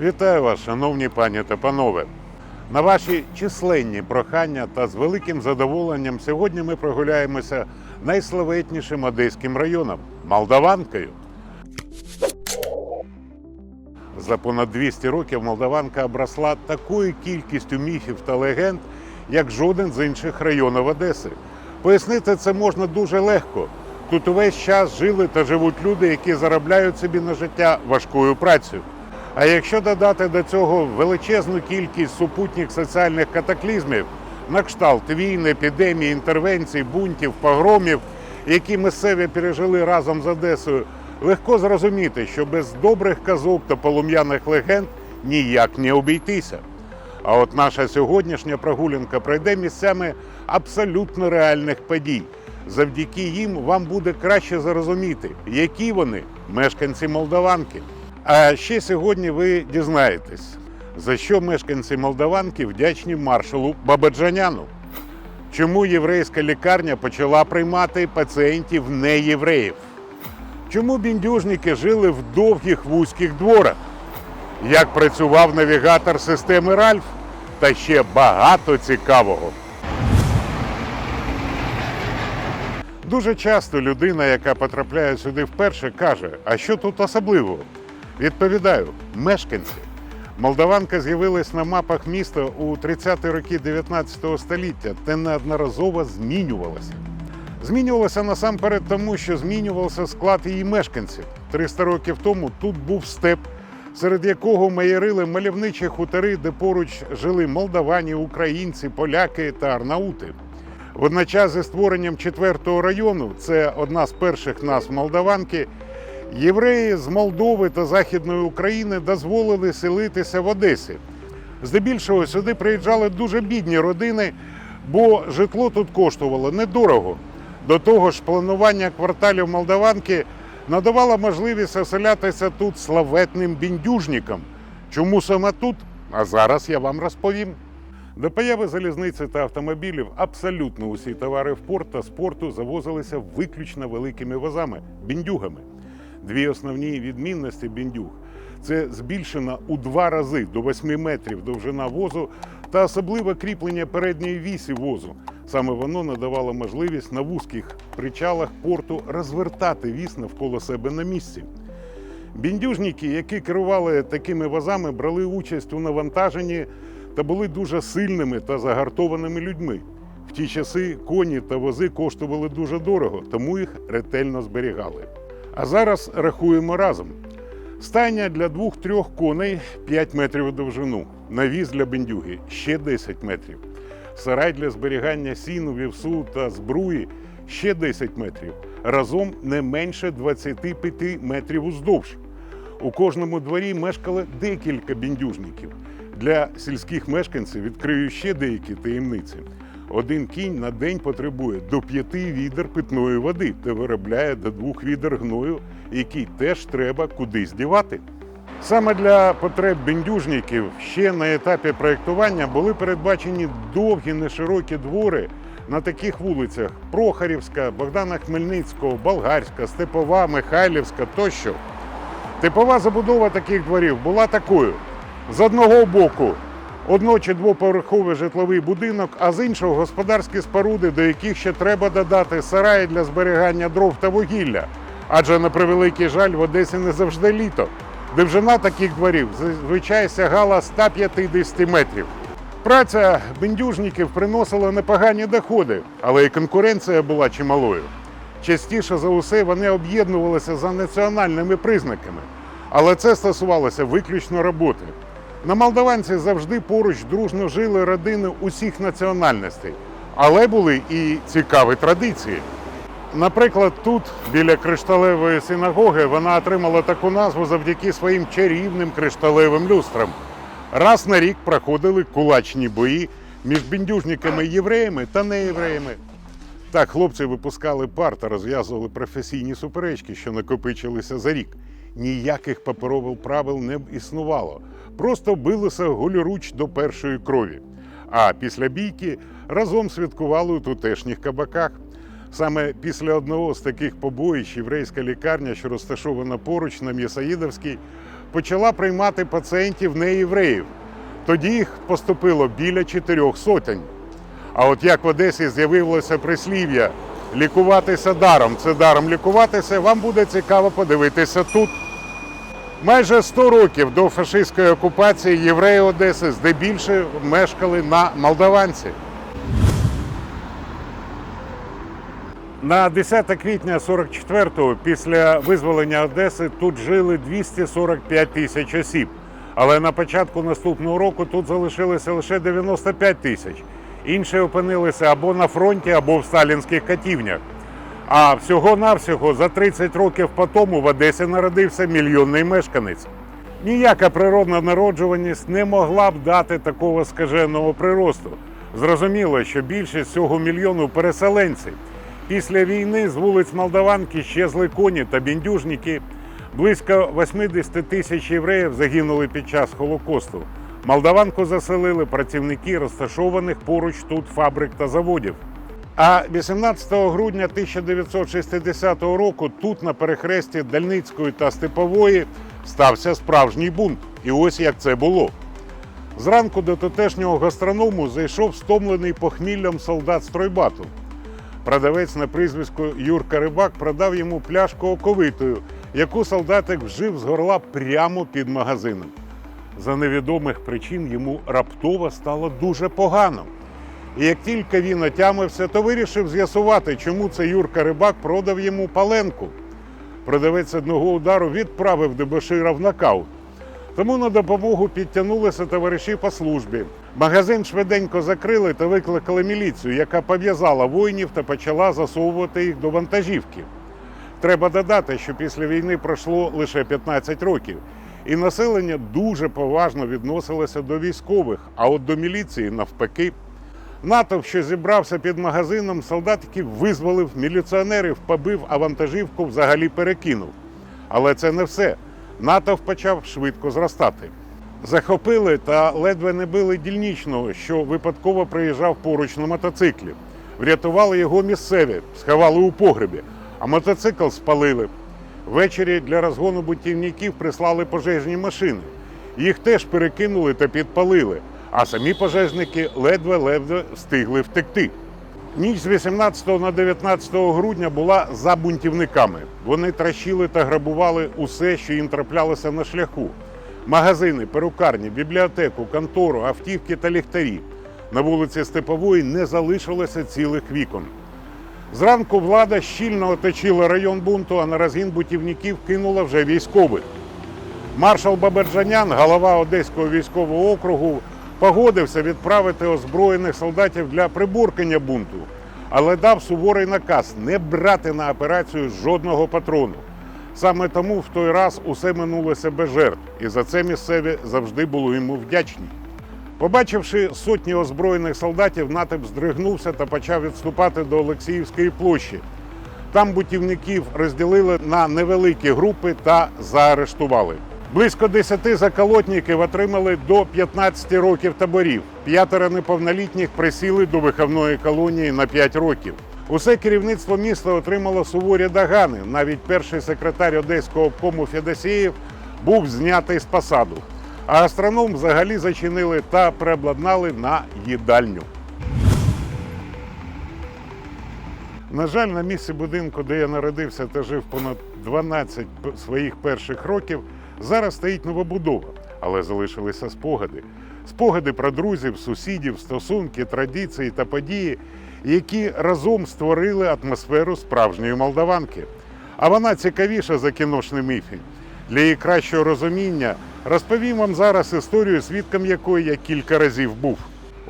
Вітаю вас, шановні пані та панове. На ваші численні прохання та з великим задоволенням сьогодні ми прогуляємося найславетнішим одеським районом Молдаванкою. За понад 200 років Молдаванка обросла такою кількістю міфів та легенд, як жоден з інших районів Одеси. Пояснити це можна дуже легко. Тут увесь час жили та живуть люди, які заробляють собі на життя важкою працею. А якщо додати до цього величезну кількість супутніх соціальних катаклізмів, на кшталт війн, епідемій, інтервенцій, бунтів, погромів, які місцеві пережили разом з Одесою, легко зрозуміти, що без добрих казок та полум'яних легенд ніяк не обійтися. А от наша сьогоднішня прогулянка пройде місцями абсолютно реальних подій. Завдяки їм вам буде краще зрозуміти, які вони мешканці Молдаванки. А ще сьогодні ви дізнаєтесь, за що мешканці Молдаванки вдячні маршалу Бабаджаняну. Чому єврейська лікарня почала приймати пацієнтів неєвреїв? Чому біндюжники жили в довгих вузьких дворах? Як працював навігатор системи Ральф? Та ще багато цікавого. Дуже часто людина, яка потрапляє сюди вперше, каже: а що тут особливого? Відповідаю, мешканці. Молдаванка з'явилась на мапах міста у 30-ті роки 19 століття та неодноразово змінювалася. Змінювалася насамперед тому, що змінювався склад її мешканців. 300 років тому тут був степ, серед якого маярили мальовничі хутори, де поруч жили молдавані, українці, поляки та арнаути. Водночас зі створенням четвертого району, це одна з перших нас Молдаванки, євреї з Молдови та Західної України дозволили селитися в Одесі. Здебільшого сюди приїжджали дуже бідні родини, бо житло тут коштувало недорого. До того ж, планування кварталів Молдаванки надавало можливість оселятися тут славетним біндюжникам. Чому саме тут? А зараз я вам розповім. До появи залізниці та автомобілів абсолютно усі товари в порт та спорту завозилися виключно великими возами біндюгами. Дві основні відмінності біндюг це збільшена у два рази до 8 метрів довжина возу та особливе кріплення передньої вісі возу. Саме воно надавало можливість на вузьких причалах порту розвертати віс навколо себе на місці. Біндюжники, які керували такими возами, брали участь у навантаженні та були дуже сильними та загартованими людьми. В ті часи коні та вози коштували дуже дорого, тому їх ретельно зберігали. А зараз рахуємо разом. Стайня для двох-трьох коней 5 метрів у довжину, навіз для бендюги ще 10 метрів. Сарай для зберігання сіну, вівсу та збруї ще 10 метрів. Разом не менше 25 метрів уздовж. У кожному дворі мешкало декілька біндюжників. Для сільських мешканців відкрию ще деякі таємниці. Один кінь на день потребує до п'яти відер питної води та виробляє до двох відер гною, який теж треба кудись дівати. Саме для потреб бендюжників ще на етапі проєктування були передбачені довгі неширокі двори на таких вулицях: Прохарівська, Богдана Хмельницького, Болгарська, Степова, Михайлівська тощо. Типова забудова таких дворів була такою: з одного боку одно- чи двоповерховий житловий будинок, а з іншого господарські споруди, до яких ще треба додати сараї для зберігання дров та вугілля. Адже на превеликий жаль в Одесі не завжди літо. Довжина таких дворів зазвичай сягала 150 метрів. Праця бендюжників приносила непогані доходи, але і конкуренція була чималою. Частіше за усе вони об'єднувалися за національними признаками, але це стосувалося виключно роботи. На Молдаванці завжди поруч дружно жили родини усіх національностей, але були і цікаві традиції. Наприклад, тут, біля кришталевої синагоги, вона отримала таку назву завдяки своїм чарівним кришталевим люстрам. Раз на рік проходили кулачні бої між біндюжниками євреями та неєвреями. Так, хлопці випускали пар та розв'язували професійні суперечки, що накопичилися за рік. Ніяких паперових правил не існувало. Просто билися голіруч до першої крові. А після бійки разом святкували у тутешніх кабаках. Саме після одного з таких побоїщ єврейська лікарня, що розташована поруч на М'ясаїдовській, почала приймати пацієнтів неєвреїв. Тоді їх поступило біля чотирьох сотень. А от як в Одесі з'явилося прислів'я лікуватися даром, це даром лікуватися, вам буде цікаво подивитися тут. Майже 100 років до фашистської окупації євреї Одеси здебільше мешкали на молдаванці. На 10 квітня 44-го, після визволення Одеси, тут жили 245 тисяч осіб. Але на початку наступного року тут залишилося лише 95 тисяч. Інші опинилися або на фронті, або в сталінських катівнях. А всього-навсього за 30 років по тому в Одесі народився мільйонний мешканець. Ніяка природна народжуваність не могла б дати такого скаженого приросту. Зрозуміло, що більшість цього мільйону переселенці. Після війни з вулиць Молдаванки щезли коні та біндюжники. Близько 80 тисяч євреїв загинули під час Холокосту. Молдаванку заселили працівники розташованих поруч тут фабрик та заводів. А 18 грудня 1960 року тут, на перехресті Дальницької та Степової, стався справжній бунт. І ось як це було. Зранку до тутешнього гастроному зайшов стомлений похміллям солдат стройбату. Продавець на прізвисько Юрка Рибак продав йому пляшку оковитою, яку солдатик вжив з горла прямо під магазином. За невідомих причин йому раптово стало дуже погано. І як тільки він отямився, то вирішив з'ясувати, чому це Юрка Рибак продав йому паленку. Продавець одного удару відправив дебошира в нокаут. Тому на допомогу підтягнулися товариші по службі. Магазин швиденько закрили та викликали міліцію, яка пов'язала воїнів та почала засовувати їх до вантажівки. Треба додати, що після війни пройшло лише 15 років, і населення дуже поважно відносилося до військових, а от до міліції навпаки. Натовп, що зібрався під магазином, солдатиків визволив, міліціонерів побив, а вантажівку взагалі перекинув. Але це не все. Натовп почав швидко зростати. Захопили та ледве не били дільничного, що випадково приїжджав поруч на мотоциклі. Врятували його місцеві, сховали у погребі, а мотоцикл спалили. Ввечері для розгону бутівників прислали пожежні машини. Їх теж перекинули та підпалили, а самі пожежники ледве-ледве встигли втекти. Ніч з 18 на 19 грудня була за бунтівниками. Вони трощили та грабували усе, що їм траплялося на шляху: магазини, перукарні, бібліотеку, контору, автівки та ліхтарі. На вулиці Степової не залишилося цілих вікон. Зранку влада щільно оточила район бунту, а на розгін бутівників кинула вже військових. Маршал Баберджанян, голова Одеського військового округу, погодився відправити озброєних солдатів для приборкання бунту, але дав суворий наказ не брати на операцію жодного патрону. Саме тому в той раз усе минулося без жертв, і за це місцеві завжди були йому вдячні. Побачивши сотні озброєних солдатів, натовп здригнувся та почав відступати до Олексіївської площі. Там бутівників розділили на невеликі групи та заарештували. Близько 10 заколотників отримали до 15 років таборів. П'ятеро неповнолітніх присіли до виховної колонії на 5 років. Усе керівництво міста отримало суворі догани. Навіть перший секретар Одеського обкому Федосіїв був знятий з посаду. А астроном взагалі зачинили та переобладнали на їдальню. На жаль, на місці будинку, де я народився та жив понад 12 своїх перших років, зараз стоїть новобудова, але залишилися спогади. Спогади про друзів, сусідів, стосунки, традиції та події, які разом створили атмосферу справжньої молдаванки. А вона цікавіша за кіношний міфінь. Для її кращого розуміння розповім вам зараз історію, свідком якої я кілька разів був.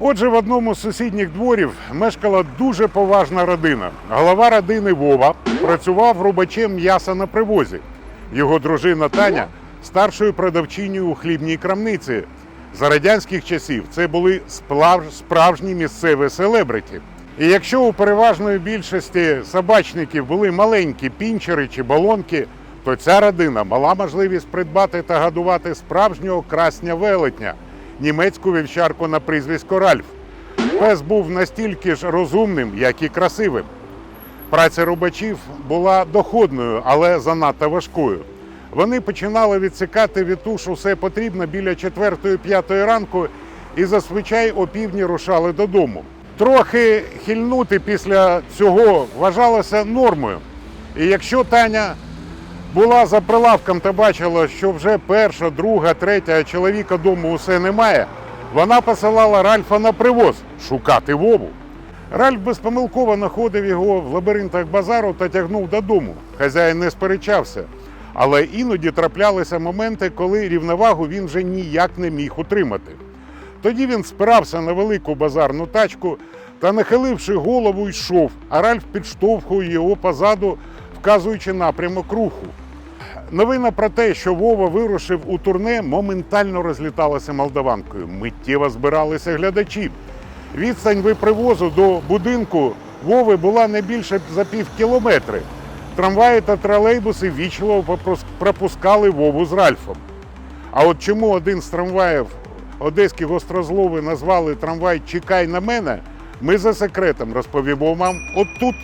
Отже, в одному з сусідніх дворів мешкала дуже поважна родина. Голова родини Вова працював рубачем м'яса на привозі. Його дружина Таня старшою продавчиною у хлібній крамниці. За радянських часів це були справжні місцеві селебриті. І якщо у переважної більшості собачників були маленькі пінчери чи балонки, то ця родина мала можливість придбати та годувати справжнього красня велетня, німецьку вівчарку на прізвисько Ральф. Пес був настільки ж розумним, як і красивим. Праця рубачів була доходною, але занадто важкою. Вони починали відсікати від туш усе потрібне біля 4-5 ранку і зазвичай о півдні рушали додому. Трохи хильнути після цього вважалося нормою. І якщо Таня була за прилавком та бачила, що вже перша, друга, третя чоловіка дому усе немає, вона посилала Ральфа на привоз шукати Вову. Ральф безпомилково знаходив його в лабіринтах базару та тягнув додому. Хазяїн не сперечався. Але іноді траплялися моменти, коли рівновагу він вже ніяк не міг утримати. Тоді він спирався на велику базарну тачку та, нахиливши голову, йшов, а Ральф підштовхує його позаду, вказуючи напрямок руху. Новина про те, що Вова вирушив у турне, моментально розліталася молдаванкою. Миттєво збиралися глядачі. Відстань випривозу до будинку Вови була не більше за пів кілометри. Трамваї та тролейбуси вічливо пропускали Вову з Ральфом. А от чому один з трамваїв одеські гострозлови назвали трамвай Чекай на мене, ми за секретом розповімо вам от тут.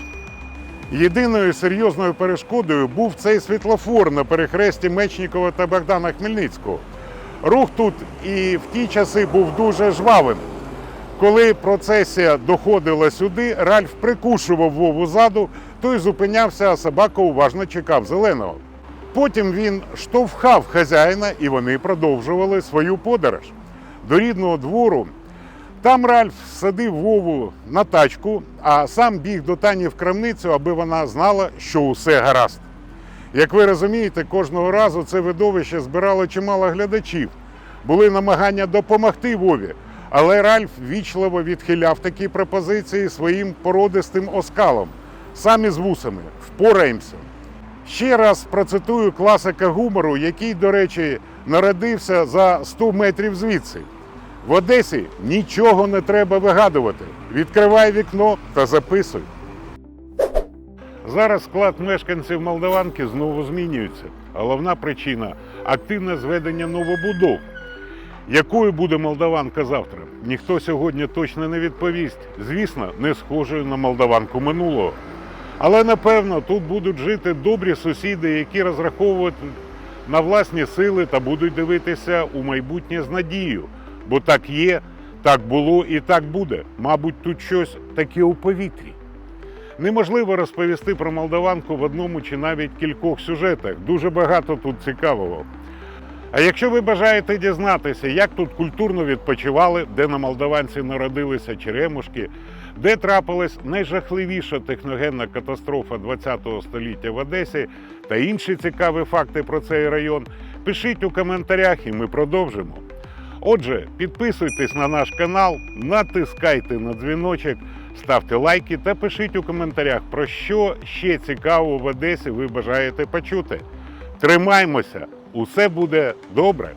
Єдиною серйозною перешкодою був цей світлофор на перехресті Мечнікова та Богдана Хмельницького. Рух тут і в ті часи був дуже жвавим. Коли процесія доходила сюди, Ральф прикушував Вову ззаду, той зупинявся, а собака уважно чекав зеленого. Потім він штовхав хазяїна, і вони продовжували свою подорож. До рідного двору там Ральф садив Вову на тачку, а сам біг до Тані в крамницю, аби вона знала, що усе гаразд. Як ви розумієте, кожного разу це видовище збирало чимало глядачів. Були намагання допомогти Вові, але Ральф вічливо відхиляв такі пропозиції своїм породистим оскалом, самі з вусами, впораємося. Ще раз процитую класика гумору, який, до речі, народився за 100 метрів звідси. В Одесі нічого не треба вигадувати. Відкривай вікно та записуй. Зараз склад мешканців Молдаванки знову змінюється. Головна причина активне зведення новобудов. Якою буде Молдаванка завтра? Ніхто сьогодні точно не відповість. Звісно, не схожою на Молдаванку минулого. Але напевно тут будуть жити добрі сусіди, які розраховують на власні сили та будуть дивитися у майбутнє з надією. Бо так є, так було і так буде. Мабуть, тут щось таке у повітрі. Неможливо розповісти про Молдаванку в одному чи навіть кількох сюжетах. Дуже багато тут цікавого. А якщо ви бажаєте дізнатися, як тут культурно відпочивали, де на Молдаванці народилися черемушки, де трапилась найжахливіша техногенна катастрофа ХХ століття в Одесі та інші цікаві факти про цей район, пишіть у коментарях і ми продовжимо. Отже, підписуйтесь на наш канал, натискайте на дзвіночок, ставте лайки та пишіть у коментарях, про що ще цікаво в Одесі ви бажаєте почути. Тримаймося! Усе буде добре!